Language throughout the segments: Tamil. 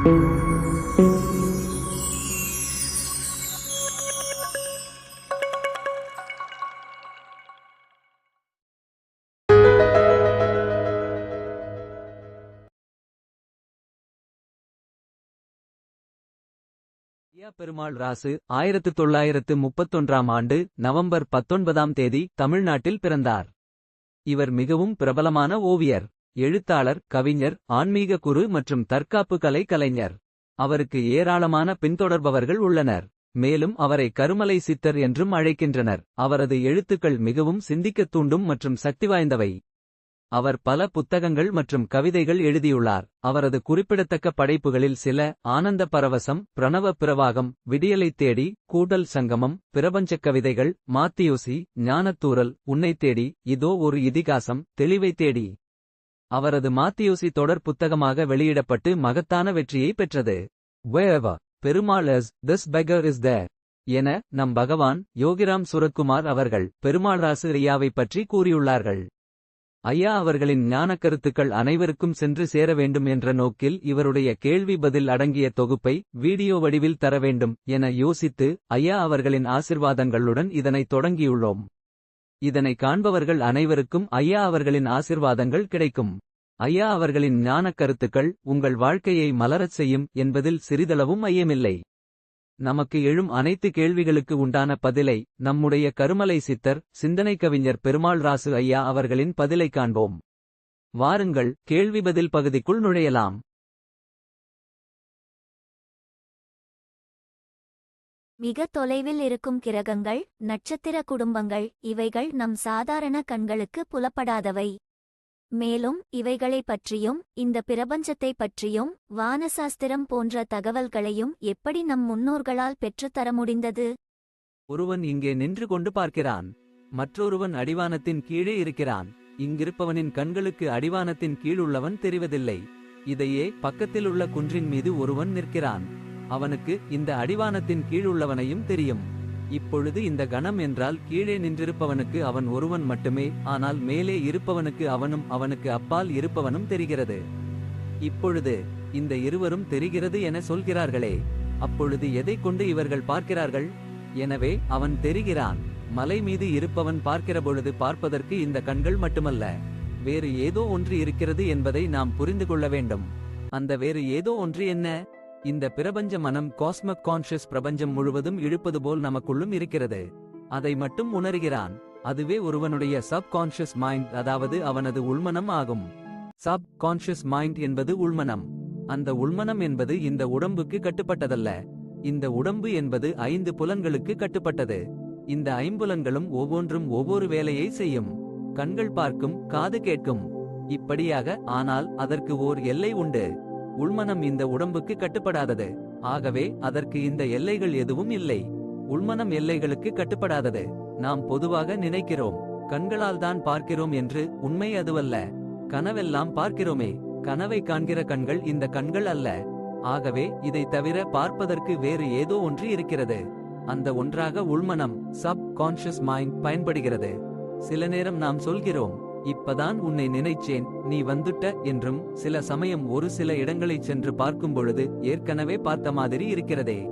ஐயா பெருமாள் ராசு ஆயிரத்து தொள்ளாயிரத்து முப்பத்தொன்றாம் ஆண்டு நவம்பர் பத்தொன்பதாம் தேதி தமிழ்நாட்டில் பிறந்தார். இவர் மிகவும் பிரபலமான ஓவியர். எழுத்தாளர் கவிஞர் ஆன்மீக குரு மற்றும் தற்காப்பு கலை கலைஞர். அவருக்கு ஏராளமான பின்தொடர்பவர்கள் உள்ளனர். மேலும் அவரை கருமலை சித்தர் என்றும் அழைக்கின்றனர். அவரது எழுத்துக்கள் மிகவும் சிந்திக்கத் தூண்டும் மற்றும் சக்தி வாய்ந்தவை. அவர் பல புத்தகங்கள் மற்றும் கவிதைகள் எழுதியுள்ளார். அவரது குறிப்பிடத்தக்க படைப்புகளில் சில ஆனந்த பரவசம் பிரணவ பிரவாகம் விடியலைத் தேடி கூடல் சங்கமம் பிரபஞ்சக் கவிதைகள் மாத்தியோசி ஞானத்தூரல் உன்னைத் தேடி இதோ ஒரு இதிகாசம் தெளிவைத் தேடி. அவரது மாத்தியூசி தொடர் புத்தகமாக வெளியிடப்பட்டு மகத்தான வெற்றியை பெற்றது. Wherever Perumal is this baker is the என நம் பகவான் யோகிராம் சுரத்குமார் அவர்கள் பெருமாள் ராசிரியாவை பற்றி கூறியுள்ளார்கள். ஐயா அவர்களின் ஞானக் கருத்துக்கள் அனைவருக்கும் சென்று சேர வேண்டும் என்ற நோக்கில் இவருடைய கேள்வி பதில் அடங்கிய தொகுப்பை வீடியோ வடிவில் தர வேண்டும் என யோசித்து ஐயா அவர்களின் ஆசிர்வாதங்களுடன் இதனை தொடங்கியுள்ளோம். இதனை காண்பவர்கள் அனைவருக்கும் ஐயா அவர்களின் ஆசிர்வாதங்கள் கிடைக்கும். ஐயா அவர்களின் ஞானக் கருத்துக்கள் உங்கள் வாழ்க்கையை மலரச் செய்யும் என்பதில் சிறிதளவும் ஐயமில்லை. நமக்கு எழும் அனைத்து கேள்விகளுக்கு உண்டான பதிலை நம்முடைய கருமலை சித்தர் சிந்தனை கவிஞர் பெருமாள் ராசு ஐயா அவர்களின் பதிலை காண்போம். வாருங்கள் கேள்வி பதில் பகுதிக்குள் நுழையலாம். மிக தொலைவில் இருக்கும் கிரகங்கள் நட்சத்திர குடும்பங்கள் இவைகள் நம் சாதாரண கண்களுக்கு புலப்படாதவை. மேலும் இவைகளைப் பற்றியும் இந்த பிரபஞ்சத்தைப் பற்றியும் வானசாஸ்திரம் போன்ற தகவல்களையும் எப்படி நம் முன்னோர்களால் பெற்றுத்தர முடிந்தது? ஒருவன் இங்கே நின்று கொண்டு பார்க்கிறான். மற்றொருவன் அடிவானத்தின் கீழே இருக்கிறான். இங்கிருப்பவனின் கண்களுக்கு அடிவானத்தின் கீழுள்ளவன் தெரிவதில்லை. இதையே பக்கத்திலுள்ள குன்றின் மீது ஒருவன் நிற்கிறான். அவனுக்கு இந்த அடிவானத்தின் கீழுள்ளவனையும் தெரியும். இப்பொழுது இந்த கணம் என்றால் கீழே நின்றிருப்பவனுக்கு அவன் ஒருவன் மட்டுமே ஆனால் மேலே இருப்பவனுக்கு அவனும் அவனுக்கு அப்பால் இருப்பவனும் தெரிகிறது. இப்பொழுது இந்த இருவரும் தெரிகிறது என சொல்கிறார்களே. அப்பொழுது எதை கொண்டு இவர்கள் பார்க்கிறார்கள்? எனவே அவன் தெரிகிறான். மலை மீது இருப்பவன் பார்க்கிற பொழுது பார்ப்பதற்கு இந்த கண்கள் மட்டுமல்ல. வேறு ஏதோ ஒன்று இருக்கிறது என்பதை நாம் புரிந்து கொள்ள வேண்டும். அந்த வேறு ஏதோ ஒன்று என்ன? இந்த பிரபஞ்ச மனம் காஸ்மக் கான்ஷியஸ் பிரபஞ்சம் முழுவதும் இழுப்பது போல் நமக்குள்ளும் இருக்கிறது. அதை மட்டும் உணர்கிறான். அதுவே ஒருவனுடைய சப் கான்ஷியஸ் மைண்ட் அதாவது அவனது உள்மனம் ஆகும். சப் கான்ஷியஸ் மைண்ட் என்பது உள்மனம். அந்த உள்மனம் என்பது இந்த உடம்புக்கு கட்டுப்பட்டதல்ல. இந்த உடம்பு என்பது ஐந்து புலன்களுக்கு கட்டுப்பட்டது. இந்த ஐம்புலன்களும் ஒவ்வொன்றும் ஒவ்வொரு வேலையை செய்யும். கண்கள் பார்க்கும் காது கேட்கும். இப்படியாக ஆனால் அதற்கு ஓர் எல்லை உண்டு. உள்மனம் இந்த உடம்புக்கு கட்டுப்படாதது. ஆகவே அதற்கு இந்த எல்லைகள் எதுவும் இல்லை. உள்மனம் எல்லைகளுக்கு கட்டுப்படாதது. நாம் பொதுவாக நினைக்கிறோம். கண்களால் தான் பார்க்கிறோம் என்று உண்மை அதுவல்ல. கனவெல்லாம் பார்க்கிறோமே. கனவை காண்கிற கண்கள் இந்த கண்கள் அல்ல. ஆகவே இதை தவிர பார்ப்பதற்கு வேறு ஏதோ ஒன்று இருக்கிறது. அந்த ஒன்றாக உள்மனம் சப் கான்ஷியஸ் மைண்ட் பயன்படுகிறது. சில நேரம் நாம் சொல்கிறோம் இப்பதான் உன்னை நினைச்சேன் நீ வந்துட்ட என்றும் சில சமயம் ஒரு சில இடங்களைச் சென்று பார்க்கும் பொழுது ஏற்கனவே பார்த்த மாதிரி இருக்கிறதே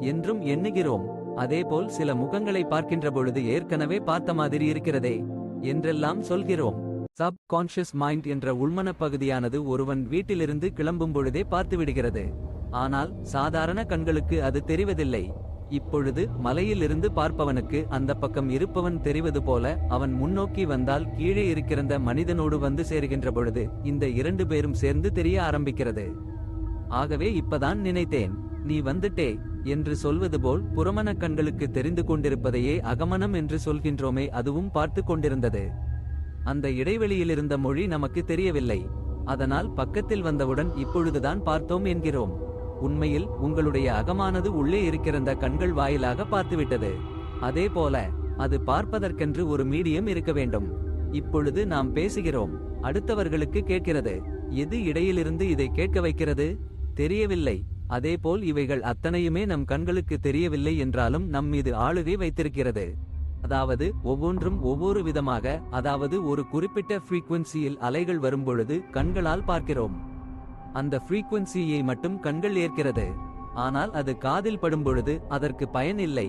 என்றும் எண்ணுகிறோம். அதேபோல் சில முகங்களை பார்க்கின்ற பொழுது ஏற்கனவே பார்த்த மாதிரி இருக்கிறதே என்றெல்லாம் சொல்கிறோம். சப் கான்ஷியஸ் மைண்ட் என்ற உள்மனப் பகுதியானது ஒருவன் வீட்டிலிருந்து கிளம்பும் பொழுதே பார்த்துவிடுகிறது ஆனால் சாதாரண கண்களுக்கு அது தெரிவதில்லை. இப்பொழுது மலையிலிருந்து பார்ப்பவனுக்கு அந்த பக்கம் இருப்பவன் தெரிவது போல அவன் முன்னோக்கி வந்தால் கீழே இருக்கிறந்த மனிதனோடு வந்து சேருகின்ற பொழுது இந்த இரண்டு பேரும் சேர்ந்து தெரிய ஆரம்பிக்கிறது. ஆகவே இப்பதான் நினைத்தேன் நீ வந்துட்டே என்று சொல்வது போல் புறமன கண்களுக்கு தெரிந்து கொண்டிருப்பதையே அகமனம் என்று சொல்கின்றோமே அதுவும் பார்த்து கொண்டிருந்தது. அந்த இடைவெளியில் இருந்த மொழி நமக்கு தெரியவில்லை. அதனால் பக்கத்தில் வந்தவுடன் இப்பொழுதுதான் பார்த்தோம் என்கிறோம். உண்மையில் உங்களுடைய அகமானது உள்ளே இருக்கிறந்த கண்கள் வாயிலாக பார்த்துவிட்டது. அதே போல அது பார்ப்பதற்கென்று ஒரு மீடியம் இருக்க வேண்டும். இப்பொழுது நாம் பேசுகிறோம். அடுத்தவர்களுக்கு கேட்கிறது. எது இடையிலிருந்து இதை கேட்க வைக்கிறது? தெரியவில்லை. அதேபோல் இவைகள் அத்தனையுமே நம் கண்களுக்கு தெரியவில்லை என்றாலும் நம் மீது ஆளுகை வைத்திருக்கிறது. அதாவது ஒவ்வொன்றும் ஒவ்வொரு விதமாக அதாவது ஒரு குறிப்பிட்ட ஃப்ரீக்குவென்சியில் அலைகள் வரும்பொழுது கண்களால் பார்க்கிறோம். அந்த ஃப்ரீக்வன்சியை மட்டும் கண்கள் ஏற்கிறது. ஆனால் அது காதில் படும்பொழுது அதற்கு பயன் இல்லை.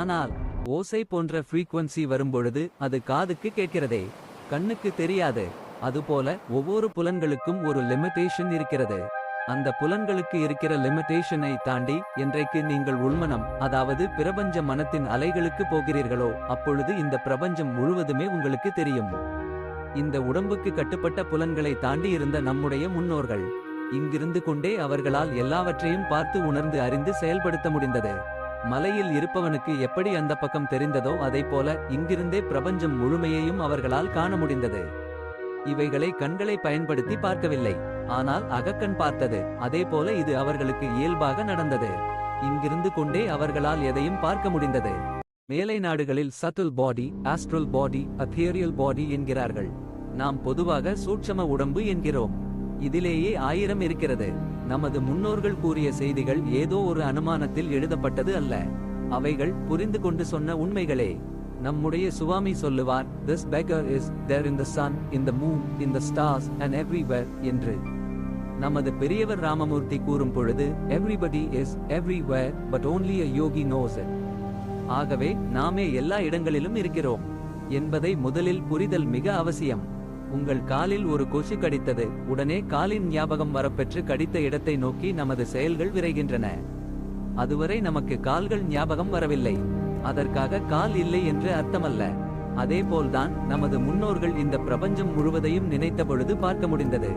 ஆனால் ஓசை போன்ற ஃப்ரீக்வன்சி வரும்பொழுது அது காதுக்கு கேட்கிறதே. கண்ணுக்கு தெரியாது. அதுபோல ஒவ்வொரு புலன்களுக்கும் ஒரு லிமிட்டேஷன் இருக்கிறது. அந்த புலன்களுக்கு இருக்கிற லிமிட்டேஷனை தாண்டி என்றைக்கு நீங்கள் உள்மனம் அதாவது பிரபஞ்ச மனத்தின் அலைகளுக்கு போகிறீர்களோ அப்பொழுது இந்த பிரபஞ்சம் முழுவதுமே உங்களுக்கு தெரியும். இந்த உடம்புக்கு கட்டுப்பட்ட புலன்களை தாண்டி இருந்த நம்முடைய முன்னோர்கள் இங்கிருந்து கொண்டே அவர்களால் எல்லாவற்றையும் பார்த்து உணர்ந்து அறிந்து செயல்படுத்த முடிந்தது. மலையில் இருப்பவனுக்கு எப்படி அந்த பக்கம் தெரிந்ததோ அதைப்போல இங்கிருந்தே பிரபஞ்சம் முழுமையையும் அவர்களால் காண முடிந்தது. இவைகளை கண்களை பயன்படுத்தி பார்க்கவில்லை. ஆனால் அகக்கண் பார்த்தது. அதேபோல இது அவர்களுக்கு இயல்பாக நடந்தது. இங்கிருந்து கொண்டே அவர்களால் எதையும் பார்க்க முடிந்தது. மேலை நாடுகளில் சத்துல் பாடி ஆஸ்ட்ரல் பாடி அத்தியரியல் பாடி என்கிறார்கள். நாம் பொதுவாக சூட்சம உடம்பு என்கிறோம். இதிலேயே ஆயிரம் இருக்கிறது. நமது முன்னோர்கள் கூறிய செய்திகள் ஏதோ ஒரு அனுமானத்தில் எழுதப்பட்டது அல்ல. அவைகள் புரிந்து கொண்டு சொன்ன உண்மைகளே. நம்முடைய சுவாமி சொல்லுவார் this baker is there in the sun in the moon in the stars and everywhere என்று. நமது பெரியவர் ராமமூர்த்தி கூறும் பொழுது everybody is everywhere but only a yogi knows ஆகவே நாமே எல்லா இடங்களிலும் இருக்கிறோம். என்பதை முதலில் புரிதல் மிக அவசியம். உங்கள் காலில் ஒரு கொசு கடித்தது. உடனே காலின் ஞாபகம் வரப்பெற்று கடித்த இடத்தை நோக்கி நமது செயல்கள் விரைகின்றன. அதுவரை நமக்கு கால்கள் ஞாபகம் வரவில்லை. அதற்காக கால் இல்லை என்று அர்த்தமல்ல. அதேபோல்தான் நமது முன்னோர்கள் இந்த பிரபஞ்சம் முழுவதையும் நினைத்த பொழுது பார்க்க முடிந்தது.